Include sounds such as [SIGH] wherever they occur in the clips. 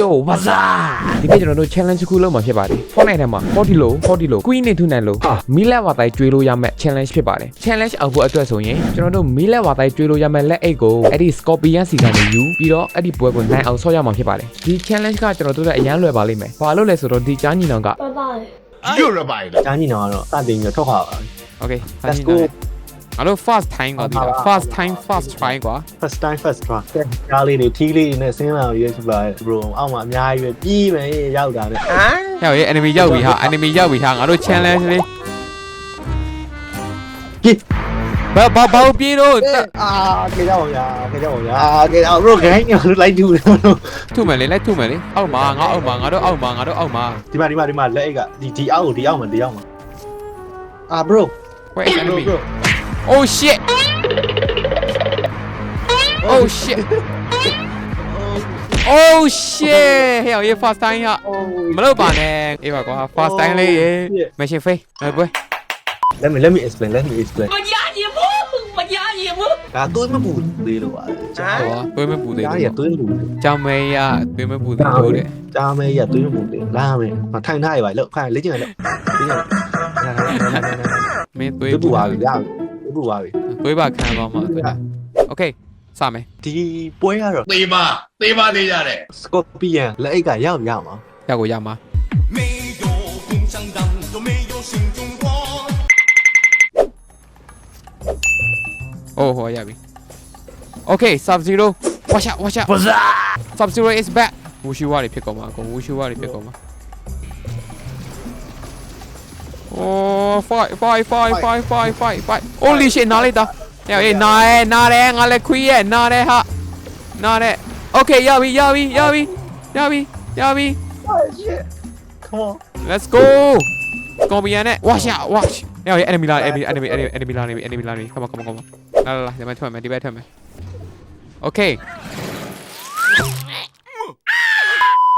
Yo what's up ဒီကနေ့ကျွန်တော်တို့ challenge တစ်ခုလုပ်မှာဖြစ်ပါတယ် Fortnite ထဲမှာ40လို့40လို့ Queen နဲ့ထုနိုင်လို့မီလက်ဝါတိုင်းကျွေးလို့ရမယ့် challenge ဖြစ်ပါတယ် challenge အောင်ဖို့အတွက်ဆိုရင်ကျွန်တော်တို့မီလက်ဝါတိုင်းကျွေးလို့ရမယ့်လက်အိတ်ကိုအဲ့ဒီ Scorpion စီကနေယူပြီးတော့အဲ့ဒီပွဲကိုနိုင်အောင်ဆော့ရမှာဖြစ်ပါတယ်ဒီ challenge ကကျွန်တော်တို့အရန်လွယ်ပါလိမ့်မယ်ဘာလို့လဲဆိုတော့ဒီကြားညီနောင်က拜拜。ညွတ်ရပါလေကြားညီနောကတော့စတင်ပြီးတော့ထွက်ခွာပါ Okay Let's go ငါတို့ first time ကွာဒီလား first time first try ကွာ first time first try ကြားလေးတွေထီးလေးတွေနဲ့ဆင်းလာရွေးဖြစ်ပါရဲ့ bro အောက်မှာအများကြီးပဲပြီးမယ်ရောက်တာနဲ့ဟမ်ဟဲ့ရေ enemy ရောက်ပြီဟာ enemy ရောက်ပြီဟာငါတို့ challenge လေးကြီးဘာဘာဘာပြေးတော့အာခေကြောင်ရခေကြောင်ရအာခေကြောင် bro ခိုင်းနေလို့လိုက်တူတယ် bro ထုမယ်လေလိုက်ထုမယ်လေအောက်မှာငါအောက်မှာငါတို့အောက်မှာငါတို့အောက်မှာဒီမှာဒီမှာဒီမှာလက်အိတ်ကဒီဒီအောက်ကိုဒီအောက်မှာဒီအောက်မှာအာ bro where is bro enemy bro Oh shit. Oh shit. Oh shit. ဟဲ့ရေ first time ဟာမလုပ်ပါနဲ့အေးပါကွာ first time လေးရေ machine face ဘယ်ပွဲ Let me let me explain let me explain မညာရေမမညာရေမဒါသွေးမပူသေးလို့ပါဟောသွေးမပူသေးဘူးဒါရသွေးမပူကြောင်မဲရသွေးမပူသေးဘူးတဲ့ကြောင်မဲရသွေးမပူသေးလာမယ်ထိုင်ထားရပါလို့ခိုင်းလေ့ကျင့်ရလို့မင်းသွေးပူပါပြီရပြီ 录啊，对吧？看到吗？对吧？OK，啥没？第八个人，对吧？对吧？对家的。Scorpion，那一个要不要吗？要不要吗？没有共产党，就没有新中国。哦，好呀，兵。OK，啥子路？我下，我下。不是啊。啥子路？It's bad。无需话你别讲嘛，讲无需话你别讲嘛。Oh, fight, fight, fight, fight, fight, fight, fight. Holy shit, nó lên tao. Nào, ê, nó đây, nó đây, nó đây, khuya, nó đây hả. Nó đây. Okay, Yabi, Yabi, Yabi, Yabi, Yabi. Oh shit. Come on. Let's go. Go bị nè. Watch out, watch. Nào, enemy line, enemy, enemy, enemy, enemy line, enemy, enemy line. Come on, come on, come on. Là, là, là, để mày thôi mày, đi về thôi mày. Okay.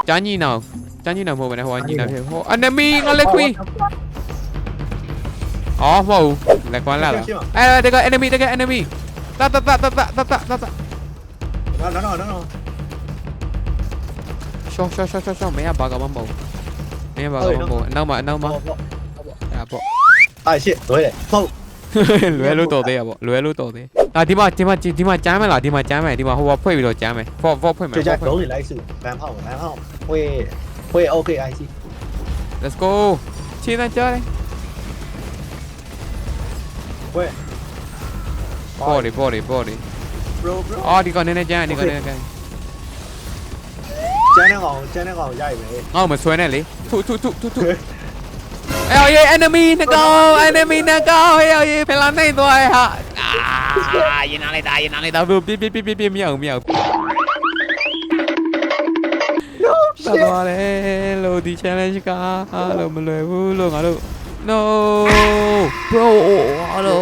Chán gì nào? Chán gì nào mua bên này, hoa gì nào thì thế? Enemy, ngay lên khuya. 어, 와우. 내 관라다. 에, 내가 에니미, 내가 에니미. 따따따따따따따따. 나 나나 나나. 쇼쇼쇼쇼쇼 매야 바가 맘보. 매야 바가 맘보. 나마 나마. 야, 보. 아, 씨. 너해. 보. luelu tổ đi à bọ, lùi lùi tổ đi à đi mà đi mà đi mà chém mày là đi mà chém mày đi mà hoa phơi rồi chém mày phô phô phơi mày chơi gấu thì lấy sự làm hỏng làm hỏng quê quê ok ai chị let's go chi đang chơi đây 왜? 뽀리 뽀리 뽀리 bro bro 어 니꺼 내내 짠 니꺼 내내 짠 쟤네 거 쟤네 거 야이 왜? 어 mà xuôi này lý thụ thụ thụ thụ thụ eo ye enemy nè cô enemy nè cô eo ye phải làm này rồi hả à yên nào đây ta yên nào đây ta vừa biết biết biết biết biết miệng miệng Hello, challenge ka. Hello, mời vui luôn ở đâu. No, bro, hello.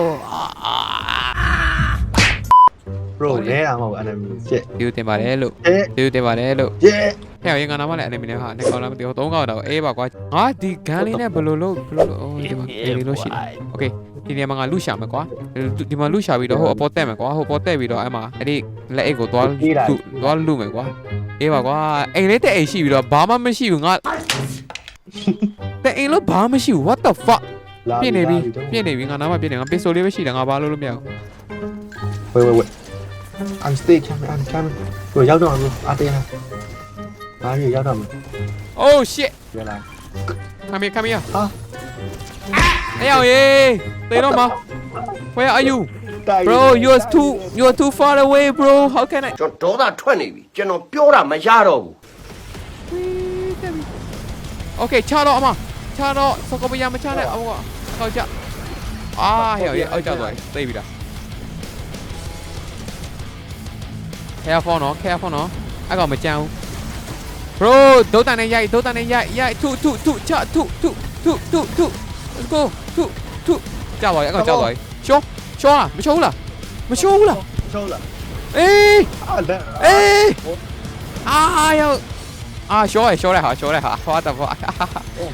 bro လဲတာမဟုတ်ဘူး enemy ရှစ်ဒီတင်ပါတယ်လို့ရှစ်ဒီတင်ပါတယ်လို့ရှစ်ဟဲ့ရင်ကနာမလည်း enemy နဲ့ဟာနှစ်ကောင်လားမသိဘူးသုံးကောင်တော့အေးပါကွာငါဒီဂန်လေးနဲ့ဘယ်လိုလုပ်ဘယ်လိုလုပ်အိုးဒီမှာအေးလေးလို့ရှိတယ် okay ဒီနေရာမှာငါလူရှာမယ်ကွာဒီမှာလူရှာပြီးတော့ဟိုအပေါ်တက်မယ်ကွာဟိုပေါ်တက်ပြီးတော့အဲ့မှာအဲ့ဒီလက်အိတ်ကိုသွားလူသွားလူမယ်ကွာအေးပါကွာအိမ်လေးတက်အိမ်ရှိပြီးတော့ဘာမှမရှိဘူးငါ Tak elok bah mesiu. What the fuck? Pien Navy, Pien Navy ngan apa? Pien dengan pistol dia berisi, dengan apa lu lu piang? Wait wait wait. I'm kan? Anstie kan? Boy, jauh dong. Atiha. Ada dia jauh dong. Oh shit. Berapa? Kami kami ya. Hah? Hey awie, tengok mah. Where are you, bro? You are too, you are too far away, bro. How can I? Jodoh dia cun Navy, jodoh dia macam ni. Okay, ciao lah, mah. chào nó sao có bị nhám chao này ông ạ, cậu chớ, à hiểu rồi, cậu chớ rồi, đây rồi, たのそこもやめちゃうねあもう使うちゃうああヘアヘア어 저거 nó, 헤어 포너 nó, 포너 아까 뭐 짜우 bro đấu tàn này dạy đấu tàn này dạy dạy. Thụ thụ thụ chợ thụ thụ thụ thụ thụ let's go thụ thụ chào rồi còn chào rồi. chó chó à? Mới chó là mới chó là. Chó là. Ê! À, Ê! À hiểu အာရှော့ရရှော့ရဟာရှော့ရဟာ what the fuck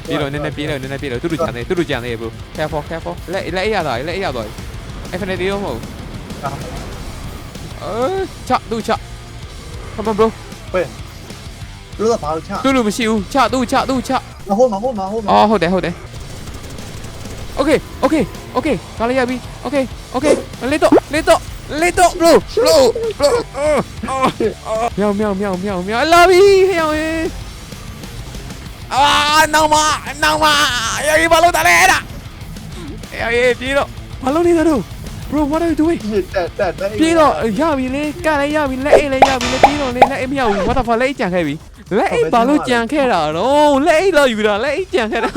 ပြေလို့နည်းနည်းပြေလို့နည်းနည်းပြေလို့သူတို့ကြံနေသူတို့ကြံနေဘူး careful careful လက်လက်အရသာလက်အရသာ infinity ရောမဟုတ်အဲချသူ့ချ come on bro ဟဲ့လူတော့ဘာလို့ချသူ့လူမရှိဘူးချသူ့ချသူ့ချဟုတ်မှာဟုတ်မှာဟုတ်မှာအော်ဟုတ်တယ်ဟုတ်တယ် okay okay okay ကားလေးရပြီ okay okay လေးတော့လေးတော့ လေးတော့ bro bro bro မြောင်မြောင်မြောင်မြောင်မြောင်လာပြီဟဲ့အောင်အာနောင်မနောင်မရပြီဘာလို့တလဲအဲ့ဒါအေးပြေတော့ဘာလို့နေတာတော့ bro what are you doing တက်တက်တက်ပြေတော့ရပြီလေကလည်းရပြီလက်အိတ်လည်းရပြီလေပြေတော့လေလက်အိတ်မရဘူး what the fuck လက်အိတ်ကြံခဲ့ပြီလက်အိတ်ဘာလို့ကြံခဲ့တာတော့လက်အိတ်တော့ယူတာလက်အိတ်ကြံခဲ့တာ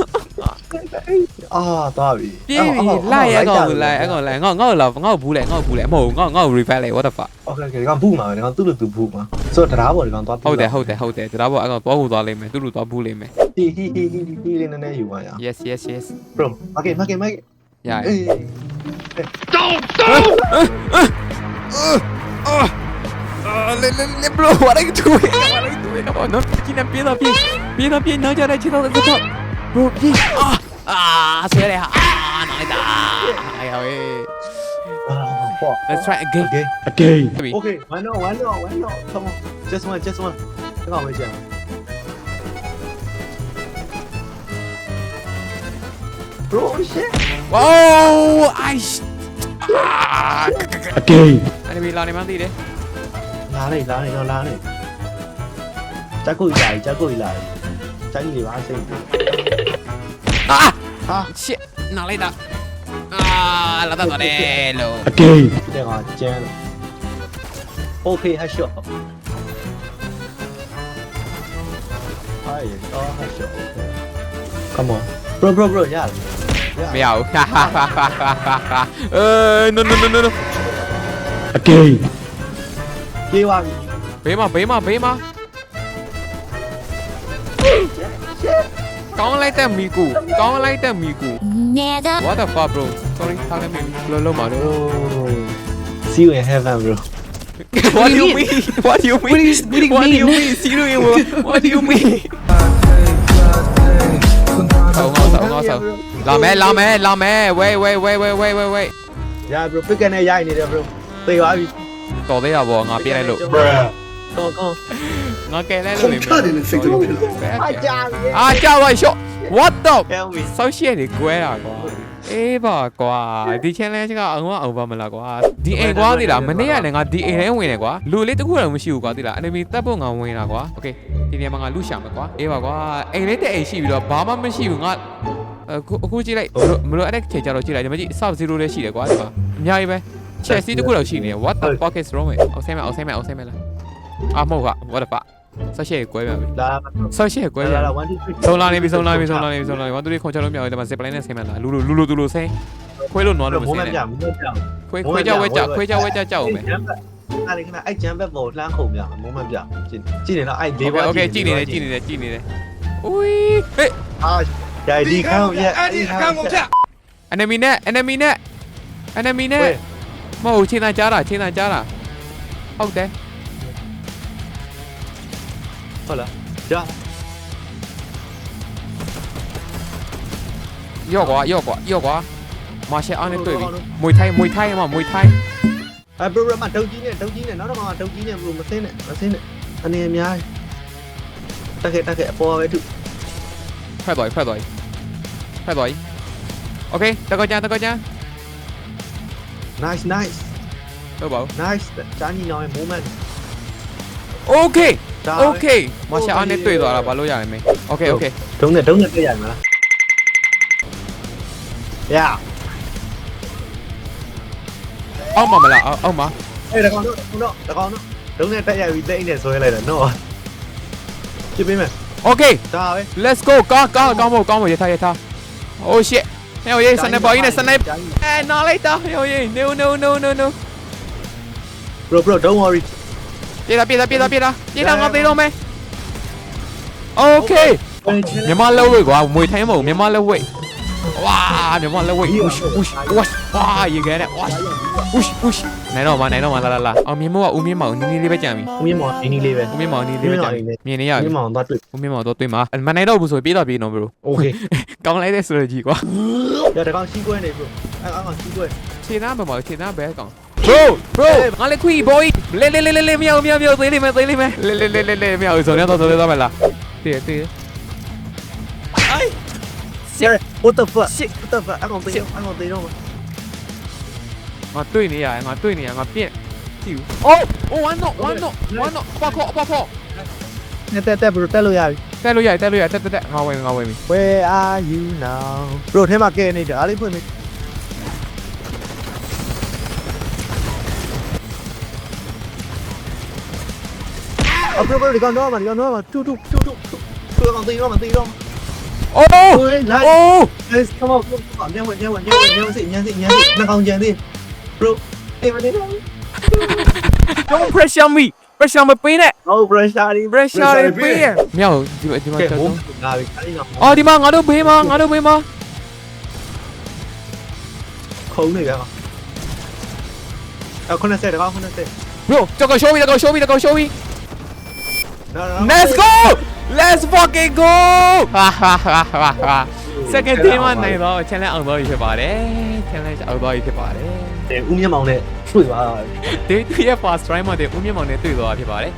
ah tapi baby lay aku lay aku lay aku lay aku aku lah aku boleh aku boleh mau aku aku repair lay what the fuck? Okay okay kau boleh mah tu lu tu boleh so terawat kau tua tu hote hote hote terawat aku tua tua lay tu lu tua boleh ni ni ni ni ni ni ni ni ni ni ni yes yes yes bro okay okay okay ni don't don't! Ni ni ni ni ni bro what are you doing? What are you doing? Ni no ni ni ni ni ni ni ni ni bro ni ah! Ah, swear lah. Ah, nak dah. Ayo. Let's try again. Okay. Again. Okay. okay. Why not? Why not? Why not? Come on. Just one. Just one. Tengok macam. Bro, shit. Wow, I. Ah. Okay. Anh bị lo này mang đi đấy. Lá này, lá này, nó lá này. Chắc cùi lại, chắc cùi lại. Tránh gì ba sinh. Ah! Ah. Sì, no, lei da... Ah, l'ha dato Anello. Ok. Ok, aggiungere. OP 还小。哎，刀还小。Come on. Bro, bro, bro, yeah. 不要，哈哈哈哈哈哈哈！呃，no [LAUGHS] no no no no。Ok. Kêu ok, Bế mà, bế mà, bế mà. ကောင်းလိုက်တဲ့မီကူကောင်းလိုက်တဲ့မီကူ Never. what the fuck bro sorry ထားလိုက်မယ်လောလောမှာတော့ oh see you in heaven bro what do you mean what do you mean what do you, what do you mean see you in what do you mean ဆောင်းဆောင်းဆောင်းဆောင်းလာမယ်လာမယ်လာမယ် wait wait wait wait wait wait wait ရ bro pick နဲ့ရိုက်နေတယ် bro သေသွားပြီတော်သေးတာဗောငါပြလိုက်လို့ Bruh. ကောင်းကောင်းငါကဲလိုက်လို့နေမယ်တယ်စိတ်တော့ဖြစ်လာအကြာပြီအာကြောက်ပါရှော့ what the help me ဆောက်ရှက်တွေကွဲတာကွာအေးပါကွာဒီ challenge ကအငွားအောင်ပါမလားကွာဒီအိမ်ကွာသိလားမနေ့ကလည်းငါဒီအိမ်ထဲဝင်တယ်ကွာလူလေးတစ်ခုတော့မရှိဘူးကွာသိလား enemy တပ်ဖို့ငါဝင်တာကွာ okay ဒီနေရာမှာငါလူရှာမယ်ကွာအေးပါကွာအိမ်လေးတဲ့အိမ်ရှိပြီးတော့ဘာမှမရှိဘူးငါအခုအခုကြည့်လိုက်မလို့အဲ့ဒါချိန်ကြတော့ကြည့်လိုက်ဒီမှာကြည့် sub 0လေးရှိတယ်ကွာဒီမှာအများကြီးပဲ Chelsea တစ်ခုတော့ရှိနေတယ် what the fuck is wrong with အောက်ဆင်းမအောက်ဆင်းမအောက်ဆင်းမလား အာမဟုတ်က what the fuck ဆောက်ရှက်ကွဲပြန်ပြီ လာ ဆောက်ရှက်ကွဲပြန် လာ ပြီ လာ1 2 3 ဆုံးလာနေပြီဆုံးလာနေပြီဆုံးလာနေပြီဆုံးလာနေပြီ1 2 3ခုံချလို့မရဘူးဒီမှာ zip line နဲ့ဆင်းမလားလူလူလူလူလူလူဆင်းခွေးလို့နွားလို့မ မိုး ဆ မ င်း ပြ နဲ့ မိုးမပြ ခွေးခွေးကြောက်ဝဲကြောက်ခွေးကြောက်ဝဲကြောက်ကြောက်မယ် အဲ့ဒီခဏအဲ့ဂျမ်ဘက်ပေါ်လှမ်းခုံပြမိုးမပြကြည့်ကြည့်နေတော့အဲ့ โอ လေး เค ပါ โอเคကြည့်နေတယ်ကြည့်နေတယ်ကြည့်နေတယ်อุ้ยเฮ้ย အာဂျိုင်ဒီခန်းရဲ့အဲ့ဒီခန်းကိုပြ enemy နဲ့ enemy နဲ့ enemy နဲ့မဟုတ်ချင်းသားကြားတာချင်းသားကြားတာဟုတ်တယ် Hola. Ya. Yo qua yo qua yo quá. Mà sẽ ăn đến ừ, tuổi mùi thay, mùi thay mà mùi thay. À bro bro mà trâu chín này, trâu chín này nó đâu mà trâu chín này luôn mà xin này, mà xin này. Anh em nhai Ta kệ ta kệ po với trụ. Phải rồi, phải rồi. Phải rồi. Ok, ta coi nha, ta coi nha. Nice, nice. Tôi bảo. Nice, chán nhìn nhau em bố mình. Ok. 오케이 마시 안에 또 이거 알아봐 로야 매 오케이 오케이 동네 동네 또 양나 야 ông mà mà là ông mà. Đây là con nữa con nữa là con nữa đứng lên tay nhà bị để rồi này là nó chưa biết mà ok. Ấy. Let's go. Con con con một con một vậy thôi vậy thôi oh shit. Nè ơi, sniper này sniper. Eh, nó lấy tao. Nè ơi, no no no no no. Bro bro, don't worry. ပြေးတာပြေးတာပြေးတာပြေးတာပြေးတာငါသေးတော့မယ် okay မြန်မာလက်ဝိတ်ကွာမွေထိုင်းမဟုတ်မြန်မာလက်ဝိတ်ဝါမြန်မာလက်ဝိတ် push push push ဝါရေခဲနဲ့ဝါ push push နိုင်တော့မနိုင်တော့မလာလာလာအောင်မြင်မောကဦးမြင့်မောင်နီးနီးလေးပဲကြံပြီဦးမြင့်မောင်အင်းကြီးလေးပဲဦးမြင့်မောင်နီးလေးပဲကြံပြီမြင်နေရဦးပြီမြင့်မောင်သွားတွေ့ဦးမြင့်မောင်တော့တွေ့မှာမနိုင်တော့ဘူးဆိုပြေးတော့ပြေးတော့ဘရို okay ကောင်းလိုက်တဲ့ strategy ကွာရတကောင်ရှိခွဲနေ bro အဲ့ကောင်ရှိခွဲခြေသားဘယ်မှာခြေသားဘဲကောင်ဘ bro bro ငါလည်းခွီ boy လေလေလေလေမြောက်မြောက်မြောက်သေးလိမ့်မယ်သေးလိမ့်မယ်လေလေလေလေလေမြောက်ဇုံရတော့ဇုံရတော့မလားတည်တည် what the fuck shit what the fuck အကောင်သေးတော့အကောင်သေးတော့ ငါတွေ့နေရငါတွေ့နေရငါပြင့်ကြည့်ဦး oh oh one no one no one no ပါခေါ်ပါခေါ် နဲ့တက်တက် bro တက်လို့ရပြီ တက်လို့ရတက်လို့ရတက်တက်တက်ငါဝင်ငါဝင်ပြီ Where are you now bro ထဲမှာကဲနေတယ်အားလေးဖွင့် နေအ bro bro ဒီကောင်တော့မှာဒီကောင်တော့မှာတူတူတူတူတူကောင်သေးတော့မှာသေးတော့ oh ဟိုလိုက် oh Let's come on come on ညဝင်ညဝင်ညဝင်ညဝင်စိညဝင်စိညဝင်စိနှကောင်ကြံသေး bro အေးမနေတော့ don't pressure me pressure မပေးနဲ့ oh pressure ဒီ pressure ပေးရမြောက်ဒီဒီမှာကဲတော့ဘုံလာပြီအဲ့ဒီတော့အော်ဒီမှာငါတို့ဘေးမှာငါတို့ဘေးမှာခုံနေကြပါအခုနဲ့ဆက်တော့ခုနဲ့ဆက် bro တကော show me တကော show me တကော show me No, no, no. Let's go let's fucking go ဟာဟာဟာဟာဟာ second team မှာနိုင်တော့ challenge အောင်တော့ဖြစ်ပါတယ် challenge အောင်တော့ဖြစ်ပါတယ်ဦးမြတ်မောင်နဲ့တွေ့ပါဒေးတူရဲ့ first try မှာတဲ့ဦးမြင့်မောင်နဲ့တွေ့သွားတာဖြစ်ပါတယ်